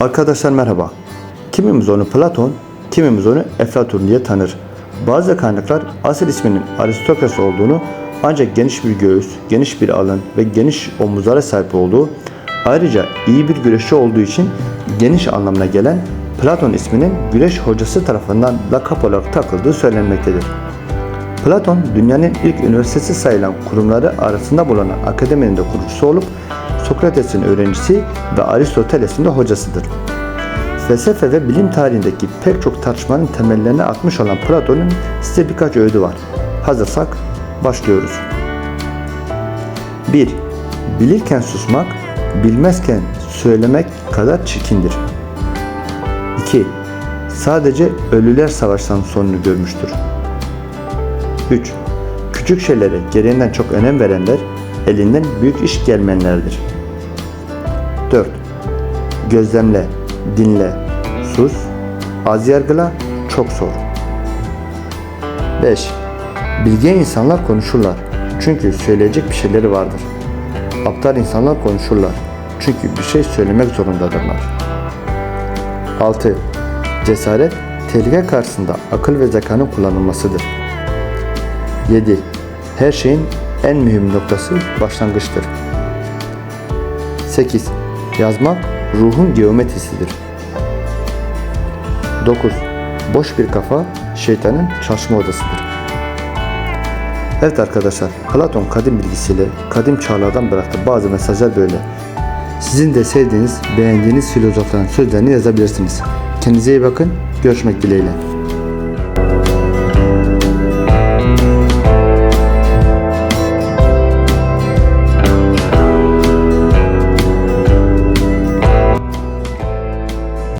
Arkadaşlar merhaba. Kimimiz onu Platon, kimimiz onu Eflatun diye tanır. Bazı kaynaklar asıl isminin Aristokles olduğunu ancak geniş bir göğüs, geniş bir alın ve geniş omuzlara sahip olduğu, ayrıca iyi bir güreşçi olduğu için geniş anlamına gelen Platon isminin güreş hocası tarafından lakap olarak takıldığı söylenmektedir. Platon dünyanın ilk üniversitesi sayılan kurumları arasında bulunan akademinin de kurucusu olup Sokrates'in öğrencisi ve Aristoteles'in de hocasıdır. Felsefe ve bilim tarihindeki pek çok tartışmanın temellerini atmış olan Platon'un size birkaç öğüdü var. Hazırsak başlıyoruz. 1. Bilirken susmak, bilmezken söylemek kadar çirkindir. 2. Sadece ölüler savaştan sonunu görmüştür. 3. Küçük şeylere gereğinden çok önem verenler elinden büyük iş gelmeyenlerdir. 4. Gözlemle, dinle, sus, az yargıla, çok sor. 5. Bilge insanlar konuşurlar çünkü söyleyecek bir şeyleri vardır. Aptal insanlar konuşurlar çünkü bir şey söylemek zorundadırlar. 6. Cesaret, tehlike karşısında akıl ve zekanın kullanılmasıdır. 7. Her şeyin en mühim noktası başlangıçtır. 8. Yazmak ruhun geometrisidir. 9. Boş bir kafa şeytanın çalışma odasıdır. Evet arkadaşlar, Platon kadim bilgisiyle kadim çağlardan bıraktığı bazı mesajlar böyle. Sizin de sevdiğiniz, beğendiğiniz filozofların sözlerini yazabilirsiniz. Kendinize iyi bakın, görüşmek dileğiyle.